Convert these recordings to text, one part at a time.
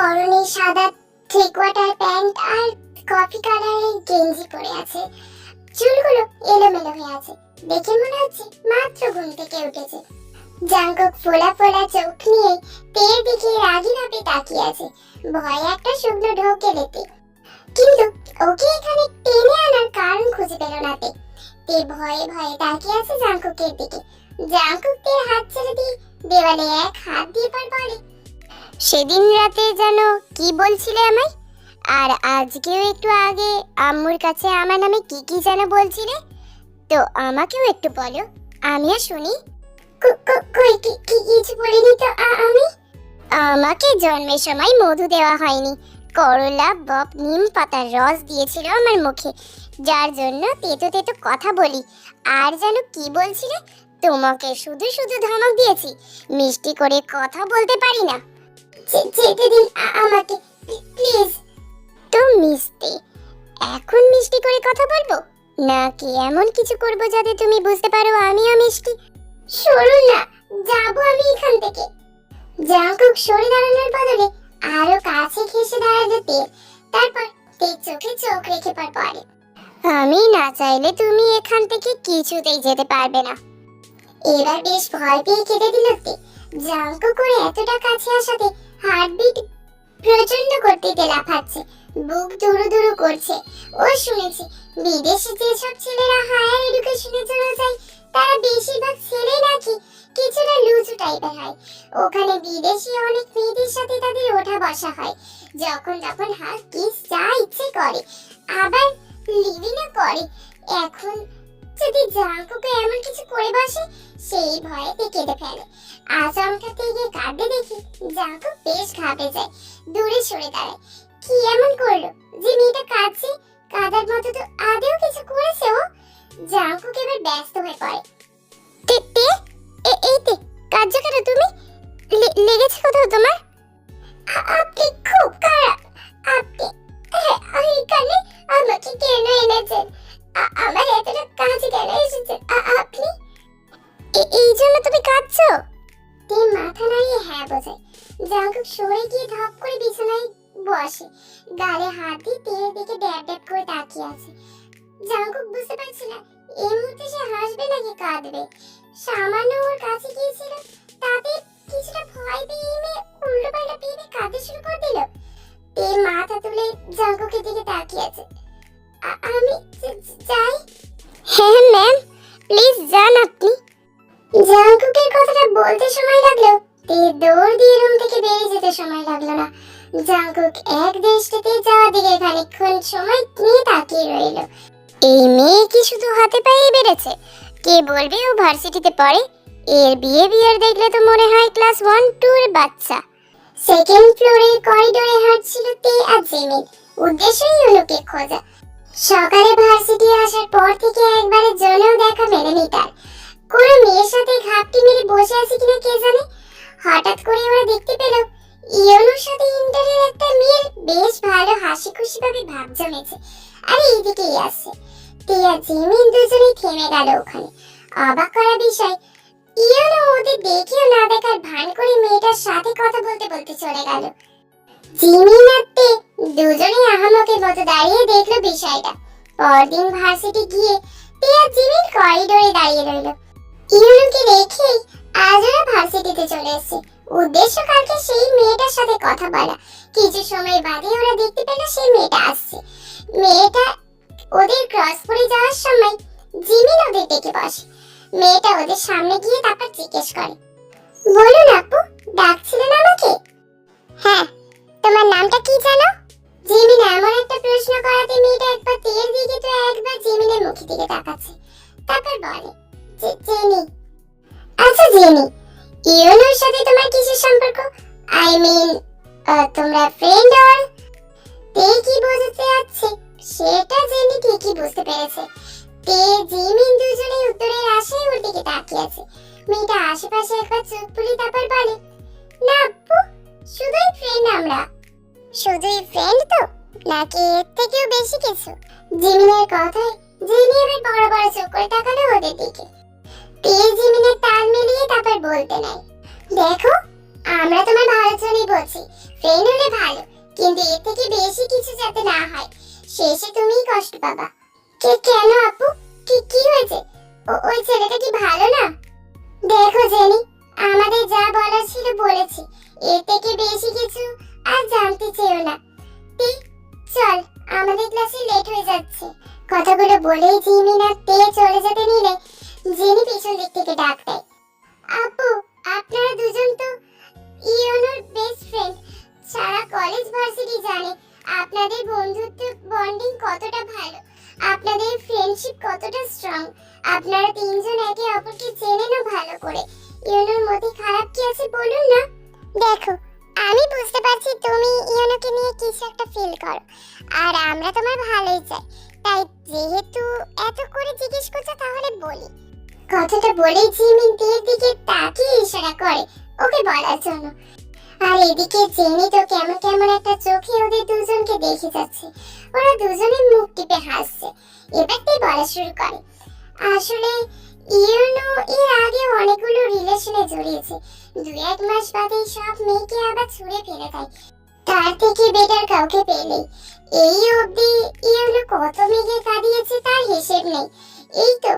পরনে সাদা three quarter pant আর কফি কালারের গেঞ্জি পরে আছে। চুলগুলো এলোমেলো হয়ে আছে। দেখে মনে হচ্ছে মাত্র ঘুম থেকে উঠেছে। জাঙ্কুক ফোলা ফোলা চোখ নিয়ে তের দিকে রাগি ভাবে তাকিয়ে আছে। ভয়ে একটা শুকনো ঢোকে দিতে কিন্তু ওকে এখানে টেনে আনার কারণ খুঁজে পেল না তে। তে ভয়ে ভয়ে তাকিয়ে আছে জাঙ্কুকের দিকে। জাঙ্কুক হাত ছেড়ে দিয়ে দেওয়ালে এক হাত দিয়ে পর বলে সেদিন রাতে যেন কি বলছিলে আমায়? আর আজকেও একটু আগে আম্মুর কাছে আমার নামে কি কি যেন বলছিলে? তো আমাকেও একটু বলো আমিও শুনি। কো- কো- কিছু বলিনি তো আমি? আমাকে জন্মের সময় মধু দেওয়া হয়নি। করলা, বপ, নিম পাতার রস দিয়েছিল আমার মুখে। যার জন্য তেতো তেতো কথা বলি। আর যেন কি বলছিলে? তোমাকে শুধু শুধু ধমক দিয়েছি। মিষ্টি করে কথা বলতে পারি না। যেতে দিন আমাকে প্লিজ তো মিষ্টি এখন মিষ্টি করে কথা বলব? নাকি এমন কিছু করব যাতে তুমি বুঝতে পারো আমিও মিষ্টি? সরুন না, যাব আমি এখান থেকে। জাঙ্কুক সরে দাঁড়ানোর বদলে আরও কাছে ঘেসে দাঁড়াল তেল। তারপর তেল চোখে চোখ রেখে পর পরে আমি না চাইলে তুমি এখান থেকে কিছুতেই যেতে পারবে না। এবার বেশ ভয় পেয়ে কেঁদে দিল জাঙ্কু করে এতটা কাছে আসাতে হার্টবিট প্রচণ্ড গতিতে লাফাচ্ছে বুক দুরু দুরু করছে। ও শুনেছি, বিদেশে যেসব ছেলেরা হায়ার এডুকেশনের জন্য যায়, তারা বেশিরভাগ ছেলে নাকি কিছুটা লুচু টাইপের হয়। ওখানে বিদেশি অনেক মেয়েদের সাথে তাদের ওঠা বসা হয়। যখন তখন হাত কিস যা ইচ্ছে করে, আবার লিভিনও করে। এখন যদি জাঙ্কুকে এমন কিছু করে বসে, সেই ভয়েতে কেঁদে ফেলে। আচমকাতে গিয়ে কাঁদতে দেখি জাঙ্কুক বেশ ঘাবড়ে যায়, দূরে সরে দাঁড়ায়। কি এমন করল? যে মেয়েটা কাঁদছে, কাদার মতো তো আদেও কিছু করেছে ও। জাঙ্কুক এবার ব্যস্ত হয়ে পড়ে। তে তে, এ- এই তে, কাঁদছো কেন তুমি? লেগেছে কোথাও তোমার? আপনি খুব খারাপ। আছে জাঙ্কুক বুঝতে পারছে না, এই মুহূর্তে সে হাসবে নাকি কাঁদবে? সামান্য ওর কাছে গিয়েছিল, তাতে কিছুটা ভয় পেয়ে মেয়ে উল্টো পাল্টা ভেবে কাঁদতে শুরু করে দিল। তে মাথা তুলে জাঙ্কুকের দিকে তাকিয়ে আছে। আমি যাই। হ্যাঁ ম্যাম, প্লিজ যান আপনি। জাঙ্কুকের কথাটা বলতে সময় লাগল তে দৌড় দিয়ে রুম থেকে বেরিয়ে যেতে সময় লাগল না। জাঙ্কুক এক দৃষ্টিতে দিকে খানিকক্ষণ সময় তাকিয়ে রইল। এই মেয়ে কি শুধু হাতে বেড়েছে? কে বলবে ও ভার্সিটিতে পড়ে? এর বিহেভিয়ার দেখলে তো মনে হয় ক্লাস ওয়ান টু এর বাচ্চা সেকেন্ড ফ্লোরের করিডোরে হাঁটছিল তে আর উদ্দেশ্যই অনুকে খোঁজা। সকালে ভার্সিটি আসার পর থেকে একবারের জন্যও দেখা মেলেনি তার কোনো মেয়ের সাথে ঘাপটি মেরে বসে আছে কিনা কে জানে? হঠাৎ করে ওরা দেখতে পেল ইয়নোর সাথে ইন্টারের একটা মেয়ের বেশ ভালো হাসি খুশি ভাবে ভাব জমেছে। আর এইদিকেই আসছে টিয়া, জিমিন দুজনেই থেমে গেল ওখানে। অবাক করা বিষয়, ইয়নো ওদের দেখেও না দেখার ভান করে মেয়েটার সাথে কথা বলতে বলতে চলে গেল। জিমিন আর তে দুজনেই আহামকের মতো দাঁড়িয়ে দেখল বিষয়টা। পরদিন ভার্সিটি গিয়ে টিয়া জিমিন করিডোরে দাঁড়িয়ে রইল। ইয়নোকে রেখেই আজ ওরা ভার্সিটিতে চলে এসেছে। উদ্দেশ্য কালকে সেই মেয়েটার সাথে কথা বলা। কিছু সময় বাদে ওরা দেখতে পেল সেই মেয়েটা আসছে। মেয়েটা ওদের ক্রস করে যাওয়ার সময় জিমিন ওদের ডেকে বসে। মেয়েটা ওদের সামনে গিয়ে তারপর জিজ্ঞেস করে, বলুন আপু ডাকছিলেন আমাকে? হ্যাঁ তোমার নামটা কি জানো? জিমিন এমন একটা প্রশ্ন করাতে মেয়েটা একবার তের দিকে তো একবার জিমিনের মুখের দিকে তাকাচ্ছে। তারপর বলে "জে- জেনি। আচ্ছা জেনি ইউনোর সাথে তোমার কিসের সম্পর্ক? আই মিন তোমরা ফ্রেন্ড আর তে কি বোঝাতে যাচ্ছে? সেটা জেনে ঠিকই বুঝতে পেরেছে? ওই ছেলেটা কি ভালো না? দেখো জেনি আমাদের যা বলার ছিল বলেছি। এর থেকে বেশি কিছু আর জানতে চেও না। তে, চল আমাদের ক্লাসে লেট হয়ে যাচ্ছে। কথাগুলো বলেই জিমিন আর তে চলে যেতে নিলে জেনি পিছন দিক থেকে ডাক দেয়। আপু আপনারা দুজন তো ইওনোর বেস্ট ফ্রেন্ড সারা কলেজ ভার্সিটি জানে। আপনাদের বন্ধুত্ব বন্ডিং কতটা ভালো। আপনাদের ফ্রেন্ডশিপ কতটা স্ট্রং আপনারা তিনজন একে অপরকে চেনেনও ভালো করে। ইওনোর মধ্যে খারাপ কি আছে বলুন না? দেখো, আমি বুঝতে পারছি তুমি ইওনোকে নিয়ে কিছু একটা ফিল করো। আর আমরা তোমার ভালোই চাই। তাই যেহেতু এত করে জিজ্ঞেস করছ তাহলে বলি। কথাটা বলেই তীর দিকে তাকিয়ে ইশারা করে। ওকে বলার জন্য। আর এদিকে জেনি তো কেমন কেমন একটা চোখে ওদের দুজনকে দেখে যাচ্ছে। ওরা দুজনে মুখ টিপে হাসছে। এবার তাই বলা শুরু করে। আসলে ইউনো এর আগে অনেকগুলো রিলেশনে জড়িয়েছে। দু এক মাস বাদে সব মেয়েকে আবার ছুঁড়ে ফেলে দেয়। তার থেকে বেটার কাউকে পেলেই। এই অবধি ইউনো কত মেয়েকে কাঁদিয়েছে তার হিসেব নেই। এই তো,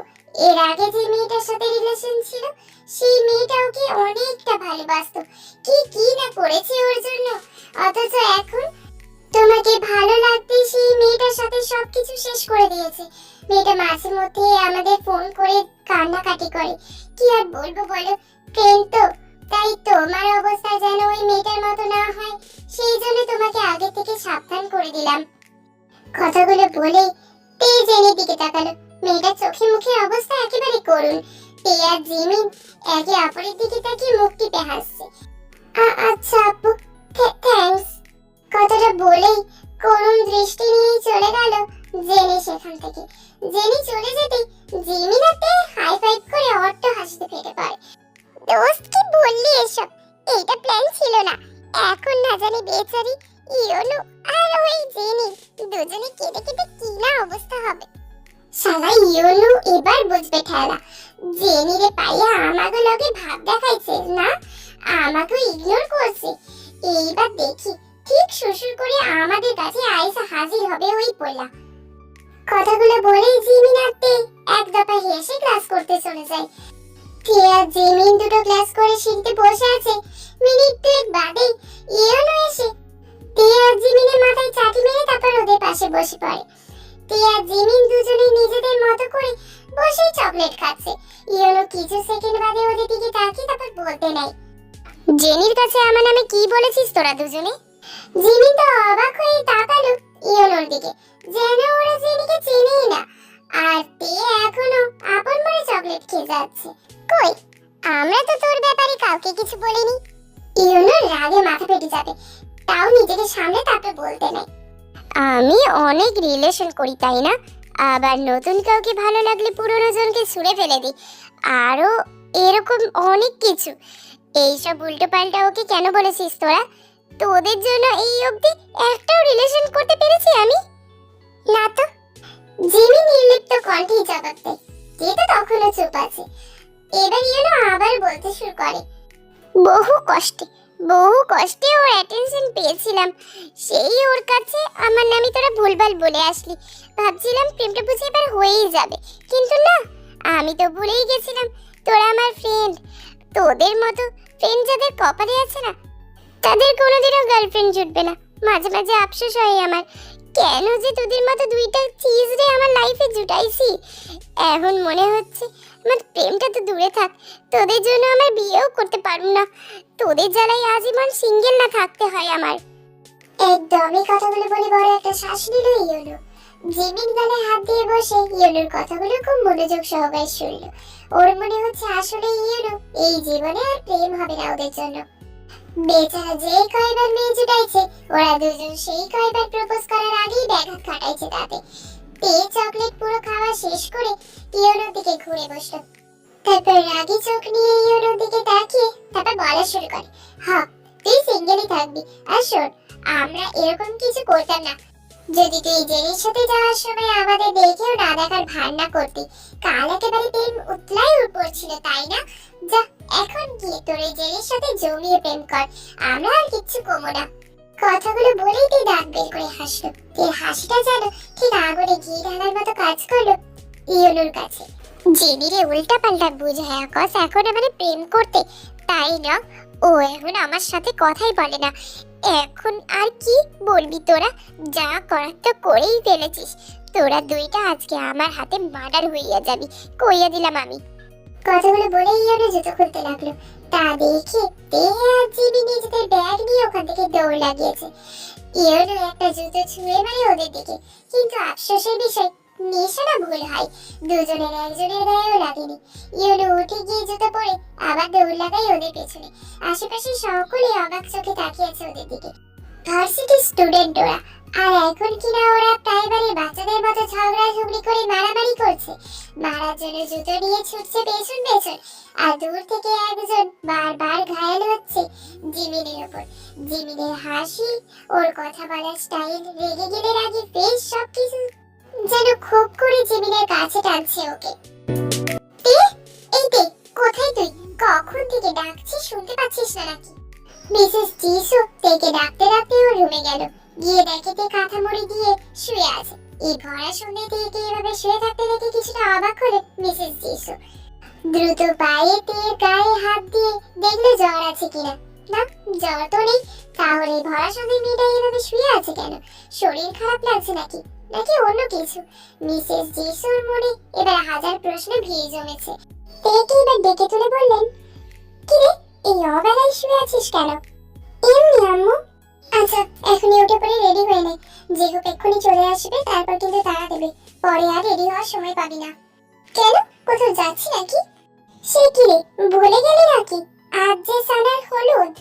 এর আগে যে মেয়েটার সাথে রিলেশন ছিল, সেই মেয়েটা ওকে অনেকটা ভালোবাসতো। কি কি না করেছে ওর জন্য? অথচ এখন তোমাকে ভালো লাগতে সেই মেয়েটার সাথে সবকিছু শেষ করে দিয়েছে। মেয়েটা মাঝে মধ্যে আমাদের ফোন করে কান্নাকাটি করে। কি আর বলব বলো? ট্রেন তো, তাই তোমার অবস্থা যেন ওই মেয়েটার মতো না হয়, সেই জন্য তোমাকে আগে থেকে সাবধান করে দিলাম। কথাগুলো বলে তে জেনের দিকে তাকালো। মেয়েটার চোখে মুখে অবস্থা একেবারে করুন আর জিমিন একে অপরের দিকে তাকিয়ে মুখ টিপে হাসছে। আচ্ছা আপু থ্যাঙ্কস। কথাটা বলেই করুণ দৃষ্টি নিয়ে চলে গেল জেনি সেখান থেকে। জেনি চলে যেতে জিমিনাতে হাই ফাইভ করে অট্ট হাসতে ফেটে পড়ে। দোস্ত, কি বললি এসব? এইটা প্ল্যান ছিল না। এখন না জানি বেচারি ইয়োনো আর ওই জেনি দুজনে কেটে কেটে কি না অবস্থা হবে। শালা ইয়োনো এবার বুঝবে ঠেলা। জেনি রে পাইয়া আমাকে লগে ভাব দেখাইছে, না? আমাকে ইগনোর করছে। এইবার দেখি ঠিক শ্বশুর করে আমাদের কাছে আইসা হাজির হবে ওই পোলা। কথাগুলো বলেই জিমিন তে এক দফা হেসে ক্লাস করতে চলে যায়। টিয়া জিমিন দুটো ক্লাস করে সিঁড়িতে বসে আছে। মিনিট দুয়েক বাদে ইয়নো এসে টিয়া জিমিনের মাথায় চাটি মেরে তারপর ওদের পাশে বসে পড়ে। টিয়া জিমিন দুজনে নিজেদের মতো করে বসেই চকলেট খাচ্ছে। ইয়নো কিছু সেকেন্ড বাদে ওদের দিকে তাকিয়ে তারপর বলতে নাই জেনির কাছে আমার নামে কি বলেছিস তোরা দুজনে? জিমি তো অবাক হয়ে তাকালো ইয়োনোর দিকে। যেন ওরা জেনিকে চেনেই না। আর তে এখনও আপন মনে চকলেট খেয়ে যাচ্ছে। কই, আমরা তো তোর ব্যাপারে কাউকে কিছু বলিনি। ইয়োনোর রাগে মাথা ফেটে যাবে। তাও নিজেকে সামনে তারপর বলতে নাই। আমি অনেক রিলেশন করি, তাই না? আবার নতুন কাউকে ভালো লাগলে পুরনো জনকে ছুঁড়ে ফেলে দিই। আরও এরকম অনেক কিছু। এইসব উল্টো পাল্টা ওকে কেন বলেছিস তোরা? তোদের জন্য এই অবধি একটাও রিলেশন করতে পেরেছি আমি। না তো, জিমি নির্লিপ্ত কণ্ঠে জবাব দেয়। তো তখনও চুপ আছে। এবার ইয়েনো আবার বলতে শুরু করে। বহু কষ্টে বহু কষ্টে ওর অ্যাটেনশন পেয়েছিলাম। সেই ওর কাছে আমার নামে তোরা ভুলভাল বলে আসলি। ভাবছিলাম প্রেমটা বুঝে এবার হয়েই যাবে। কিন্তু না, আমি তো ভুলেই গেছিলাম। তোরা আমার ফ্রেন্ড তোদের মতো ফ্রেন্ড যাদের কপালে আছে না তাদের কোনোদিনও গার্লফ্রেন্ড জুটবে না। মাঝে মাঝে আফসোস হয় আমার। কেন যে তোদের মতো দুইটা চিজ রে আমার লাইফে জুটাইছি? এখন মনে হচ্ছে আমার প্রেমটা তো দূরে থাক। তোদের জন্য আমার বিয়েও করতে পারব না। তোদের জ্বালাই আজীবন সিঙ্গেল না থাকতে হয় আমার। একদমই কথাগুলো বলে বড় একটা শ্বাস নিল ইয়োলো জিমিন গালে হাত দিয়ে বসে ইয়োলোর কথাগুলো খুব মনোযোগ সহকারে শুনলো। ওর মনে হচ্ছে আসলে ইয়োলো এই জীবনে আর প্রেম হবে না ওদের জন্য। বেচারা যে কয়বার মেয়ে জুটাইছে, ওরা দুজন সেই কয়বার প্রপোজ করার আগেই ব্যাঘাত খাটাইছে তাতে। তে চকলেট পুরো খাওয়া শেষ করে ইয়োনোর দিকে ঘুরে বসল। তারপর রাগি চোখ নিয়ে ইয়োনোর দিকে তাকিয়ে তারপর বলা শুরু করে হ্যাঁ তুই সিঙ্গেলই থাকবি। আর শোন, আমরা এরকম কিছু করতাম না। যদি জেরির সাথে যাওয়ার সময় আমাদের দেখেও না দেখার না করতি, কাল একেবারে প্রেম উতলাই তাই না? যা, এখন গিয়ে তোর জেরির সাথে জমিয়ে প্রেম কর, আমরা আর কিচ্ছু কমো না। কথাগুলো বলেই তুই দাঁত বের করে হাসলো। হাসিটা যেন ঠিক আগুনে ঢালার মতো কাজ করল ইয়নুর কাছে। জেনিরে উল্টা পাল্টা আকাশ এখন প্রেম করতে, তাই না? ও এখন আমার সাথে কথাই বলে না। এখন বলবি তোরা? যা করার তো করেই ফেলেছিস। তোরা দুইটা আজকে আমার হাতে মার্ডার হইয়া যাবি। কইয়া দিলাম আমি। কথাগুলো বলেই ইয়নো জুতো খুলতে লাগল। তা দেখে দেহে আর জিবি নিজেদের ব্যাগ নিয়ে ওখান থেকে দৌড় লাগিয়েছে। ইয়নো একটা জুতো ছুঁয়ে মারে ওদের দিকে। কিন্তু আফসোসের বিষয়, নিশানা ভুল হয়। দুজনের একজনের গায়েও লাগেনি। ইউনো উঠে গিয়ে জুতো পরে আবার দৌড় লাগাই ওদের পেছনে। আশেপাশে সকলে অবাক চোখে তাকিয়েছে ওদের দিকে। ভার্সিটি স্টুডেন্ট ওরা। আর এখন কিনা ওরা প্রাইমারি বাচ্চাদের মতো ঝগড়া ঝগড়ি করে মারামারি করছে। মারার জন্য জুতো নিয়ে ছুটছে পেছন পেছন। আর দূর থেকে একজন বারবার ঘায়াল হচ্ছে জিমিনের ওপর। জিমিনের হাসি, ওর কথা বলার স্টাইল রেগে গেলে রাগে ফেস সবকিছু যেন খুব করে জিমিনের কাছে টানছে ওকে। এই তে কোথায় তুই? কখন থেকে ডাকছি শুনতে পাচ্ছিস না নাকি? মিসেস জিসু তেকে ডাকতে ডাকতে ও রুমে গেল। গিয়ে দেখে তে কাঁথা মুড়ি দিয়ে শুয়ে আছে। এই ভরা সন্ধ্যে তেকে এভাবে শুয়ে থাকতে দেখে কিছুটা অবাক হলে মিসেস জিসু দ্রুত পায়ে তের গায়ে হাত দিয়ে দেখল জ্বর আছে কিনা। না, জ্বর তো নেই। তাহলে ভরা সন্ধ্যে মেয়েটা এভাবে শুয়ে আছে কেন? শরীর খারাপ লাগছে নাকি? নাকি অন্য কিছু? মিসেস জিসুর মনে এবার হাজার প্রশ্ন ভিড় জমেছে। তেকে এবার ডেকে তুলে বললেন, কিরে এই অবেলায় শুয়ে আছিস কেন? এমনি, আম্মু। আচ্ছা এখনই উঠে পড়ে রেডি হয়ে নে। যে হোক এক্ষুনি চলে আসবে, তারপর কিন্তু তাড়া দেবে। পরে আর রেডি হওয়ার সময় পাবি না। কেন? কোথাও যাচ্ছি নাকি? সে কি রে, ভুলে গেলি নাকি? আজ যে সানার হলুদ।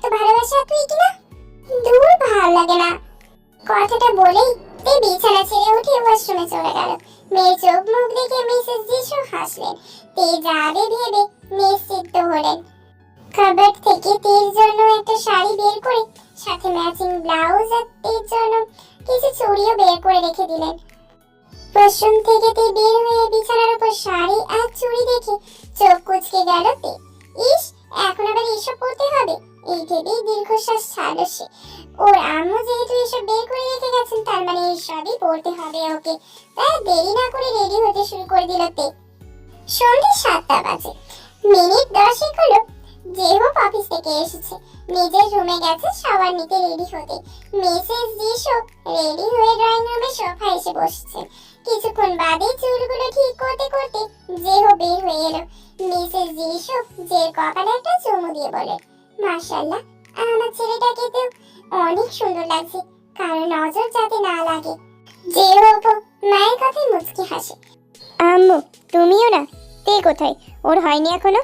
এত ভালোবাসে তুই কিনা? দূর ভালো লাগে না। কথাটা বলেই তে বিছানা ছেড়ে উঠে ওয়াশরুমে চলে গেল। মেয়ের চোখ মুখ দেখে মিসেস যিশু হাসলেন। তে যাবে ভেবে নিশ্চিত হলেন। কাবার্ড থেকে তের জন্য একটা শাড়ি বের করে, সাথে ম্যাচিং ব্লাউজ আর তের জন্য কিছু চুড়িও বের করে রেখে দিলেন। ওয়াশরুম থেকে তে বের হয়ে বিছানার উপর শাড়ি আর চুড়ি দেখে চোখ কুচকে গেল তে। ইস, এখন আবার এসব পড়তে হবে? এই ভেবেই দীর্ঘশ্বাস ছাড়ল সে। ওর আম্মু যেহেতু এসব বের করে রেখে গেছেন, তার মানে এসবই পড়তে হবে ওকে। তাই দেরি না করে রেডি হতে শুরু করে দিল তে। সন্ধ্যে সাতটা বাজে। মিনিট দশেক হলো জেহব অফিস থেকে এসেছে। নিজের রুমে গেছে শাওয়ার নিতে রেডি হতে। মিসেস জিশো রেডি হয়ে ড্রয়িং রুমে সোফা এসে বসছে। কিছুক্ষণ বাদে চুলগুলো ঠিক করতে করতে জেহ বের হয়ে এলো। মিসেস জিশো যে কপালে একটা চুমু দিয়ে বলে মাশাআল্লাহ আমার ছেলেটাকে তো অনেক সুন্দর লাগছে কারও নজর যাতে না লাগে। যে হোক মায়ের কথায় মুচকি হাসে। আম্মু তুমিও না? তে কোথায়? ওর হয়নি এখনও?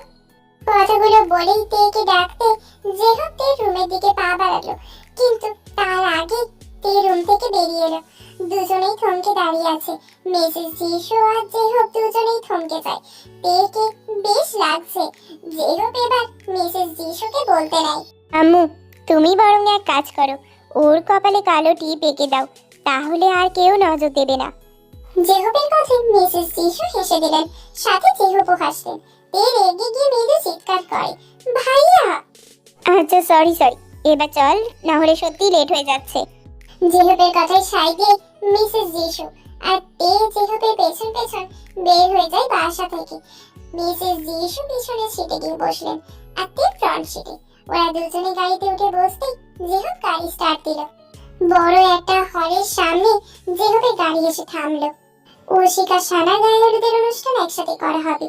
কথাগুলো বলেই তেকে ডাকতে যে হোক তে রুমের দিকে পা বাড়ালো। কিন্তু তার আগে তে রুম থেকে বেরিয়ে এলো। দুজনেই থমকে দাঁড়িয়ে আছে। মিসেস জিশু আর হোক দুজনেই থমকে যায়। তেকে বেশ লাগছে। হোক এবার মিসেস জিশুকে বলতে নাই আম্মু, তুমি বরং এক কাজ করো। ওর কপালে কালো টিপ এঁকে দাও। তাহলে আর কেউ নজর দেবে না। জেহবের কথায় মিসেস জিশু হেসে দিলেন। সাথে জেহবও হাসলেন। তে রেগে গিয়ে মেয়েদের চিৎকার করে, ভাইয়া! আচ্ছা সরি সরি এবার চল, না হলে সত্যি লেট হয়ে যাচ্ছে। জেহবের কথায় সাই দিয়ে মিসেস জিশু আর তে জেহবের পেছন পেছন বের হয়ে যায় বাসা থেকে। মিসেস জিশু পিছনের সিটে গিয়ে বসলেন আর তে ফ্রন্ট সিটে ওরা দুজনে গাড়িতে উঠে বসতেই জেহব গাড়ি স্টার্ট দিল। বড় একটা হলের সামনে জেহবের গাড়ি এসে থামলো। ওশিকা সানা গায়ে হলুদের অনুষ্ঠান একসাথে করা হবে।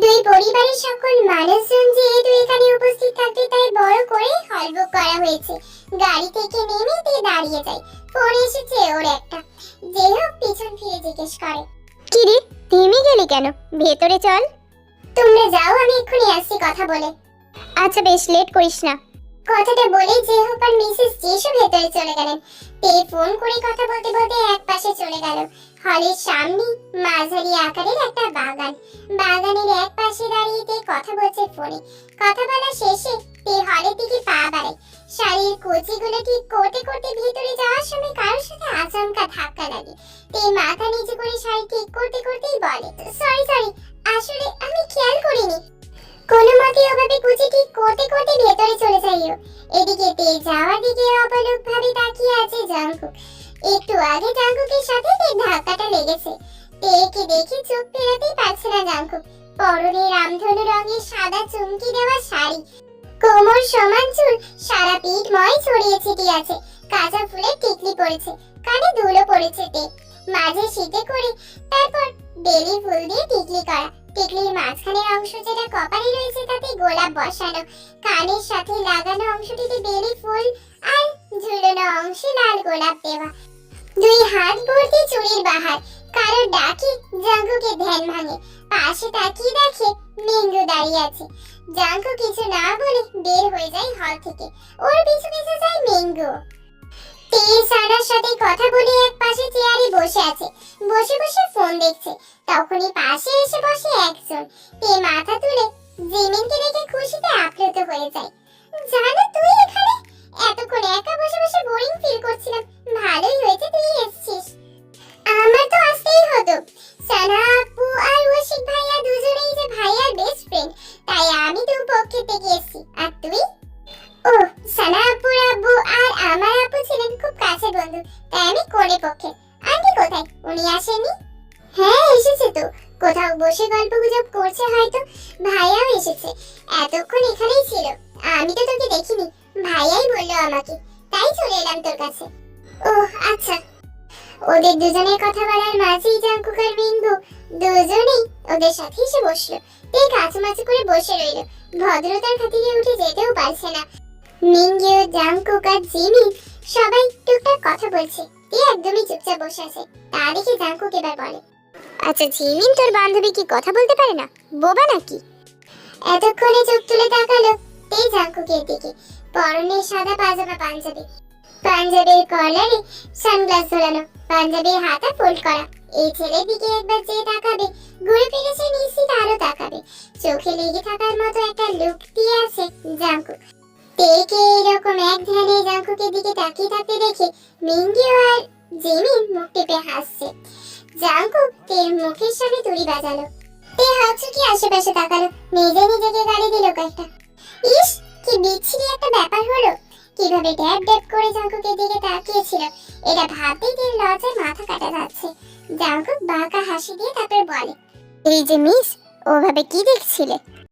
দুই পরিবারের সকল মানুষজন যেহেতু এখানে উপস্থিত থাকবে, তাই বড় করেই হল বুক করা হয়েছে। গাড়ি থেকে নেমে তে দাঁড়িয়ে যায়। ফোন এসেছে ওর একটা। যে হোক, পিছন ফিরে জিজ্ঞেস করে, কিরে, থেমে গেলি কেন? ভেতরে চল। তোমরা যাও, আমি এক্ষুনি আসছি কথা বলে। আচ্ছা বেশ, লেট করিস না। কথাটা বলে যে হোক আর মিসেস যেসু ভেতরে চলে গেলেন, তে ফোন করে কথা বলতে বলতে এক পাশে চলে গেল। হলের সামনে মাঝারি আকারের একটা বাগান। বাগানের এক পাশে দাঁড়িয়ে তে কথা বলছে ফোনে। কথা বলা শেষে তে হলের দিকে পা বাড়ায়। শাড়ির কুচিগুলো ঠিক করতে করতে ভিতরে যাওয়ার সময় কারোর সাথে আচমকা ধাক্কা লাগে। তে মাথা নিচু করে শাড়ি ঠিক করতে করতেই বলে সরি সরি আসলে আমি খেয়াল করিনি। কোনো মতে ওভাবে কুচি ঠিক করতে করতে ভেতরে চলে যাইও। এদিকে তে যাওয়ার দিকে অপলক ভাবে তাকিয়ে আছে জাঙ্কুক একটু আগে জাঙ্কুকের সাথে তে ধাক্কাটা লেগেছে। তেকে দেখে চোখ ফেরাতেই পারছে না জাঙ্কুক পরনে রামধনু রঙের সাদা চুমকি দেওয়া শাড়ি। কোমর সমান চুল, সারা পিঠ ময় ছড়িয়ে ছিটিয়ে আছে। কাঁচা ফুলের টিকলি পড়েছে, কানে ধুলো পড়েছে তে মাঝে শীতে করে তারপর বেলি ফুল দিয়ে টিকলি করা। টিকলির মাঝখানের অংশ যেটা কপালে রয়েছে তাতে গোলাপ বসানো। কানের সাথে লাগানো অংশটিতে বেলি ফুল আর ঝুলানো অংশে লাল গোলাপ দেওয়া। দুই হাত ভর্তি চুড়ির বাহার। কারও ডাকে জাঙ্কুকে ধ্যান ভাঙে। পাশে তাকিয়ে দেখে মিঙ্গু দাঁড়িয়ে আছে। জাঙ্কু কিছু না বলে বের হয়ে যায় হল থেকে। ওর পিছু পিছু যায় মিঙ্গু তেল সারার সাথে কথা বলে এক পাশে চেয়ারে বসে আছে। বসে বসে ফোন দেখছে। তখনই পাশে এসে বসে একজন। তে মাথা তুলে জিমিনকে দেখে খুশিতে আপ্লুত হয়ে যায়। জানো তুই এখানে? এতক্ষণ একা বসে বসে বোরিং ফিল করছিলাম। ভালোই হয়েছে তুই এসেছিস। আমার তো আসতেই হতো। সানা, আপু আর ওশিক ভাইয়া দুজনেই যে ভাইয়ার বেস্ট ফ্রেন্ড তাই আমি তো পক্ষে থেকে এসেছি। আর তুই? ও সানা আপুর আব্বু আর আমার আপু ছিলেন খুব কাছের বন্ধু, তাই আমি কোণে পক্ষে। আন্টি কোথায়? উনি আসেননি? হ্যাঁ এসেছে তো। কোথাও বসে গল্প গুজব করছে হয়তো। ভাইয়াও এসেছে। এতক্ষণ এখানেই ছিল। আমি তো তোকে দেখিনি। ভাইয়াই বলল আমাকে, তাই চলে এলাম তোর কাছে। ও আচ্ছা। ওদের দুজনের কথা বলার মাঝেই জাঙ্কুক আর মিঙ্গু দুজনেই ওদের সাথে এসে বসল। তে কাছামাছি করে বসে রইল। ভদ্রতার খাতিরে উঠে যেতেও পারছে না। মিঙ্গিও জাঙ্কুক আর জিমি সবাই টুকটাক কথা বলছে। তে একদমই চুপচাপ বসে আছে। তা দেখে জাঙ্কুক এবার বলে আচ্ছা জিমিন তোর বান্ধবী কি কথা বলতে পারে না? বোবা নাকি? এতক্ষণে চোখ তুলে তাকালো তে জাঙ্কুকের দিকে। পরনে সাদা পাজামা পাঞ্জাবি। পাঞ্জাবির কলারে সানগ্লাস ঝোলানো, পাঞ্জাবির হাতা ফোল্ড করা। এই ছেলের দিকে একবার যে তাকাবে, ঘুরে ফিরে নিশ্চিত আরও তাকাবে। চোখে লেগে থাকার মতো একটা লুক দিয়ে আছে জাঙ্কুক। তেকে এরকম এক ধ্যানে জাঙ্কুকের দিকে তাকিয়ে থাকতে দেখে মিঙ্গিও আর জিমিন মুখ টিপে হাসছে। জাঙ্কুক তের মুখের সামনে তুড়ি বাজালো। তে হাতছে কি আশেপাশে তাকালো, নিজে নিজেকে গালি দিল কয়েকটা। ইস কি বিচ্ছিরি একটা ব্যাপার হলো? কীভাবে ড্যাব ড্যাব করে জাঙ্কুকের দিকে তাকিয়েছিল? এটা ভাবতেই দিন লজ্জায় মাথা কাটা যাচ্ছে। জাঙ্কুক বাঁকা হাসি দিয়ে তারপর বলে, এই যে মিস, ওভাবে কি দেখছিলে?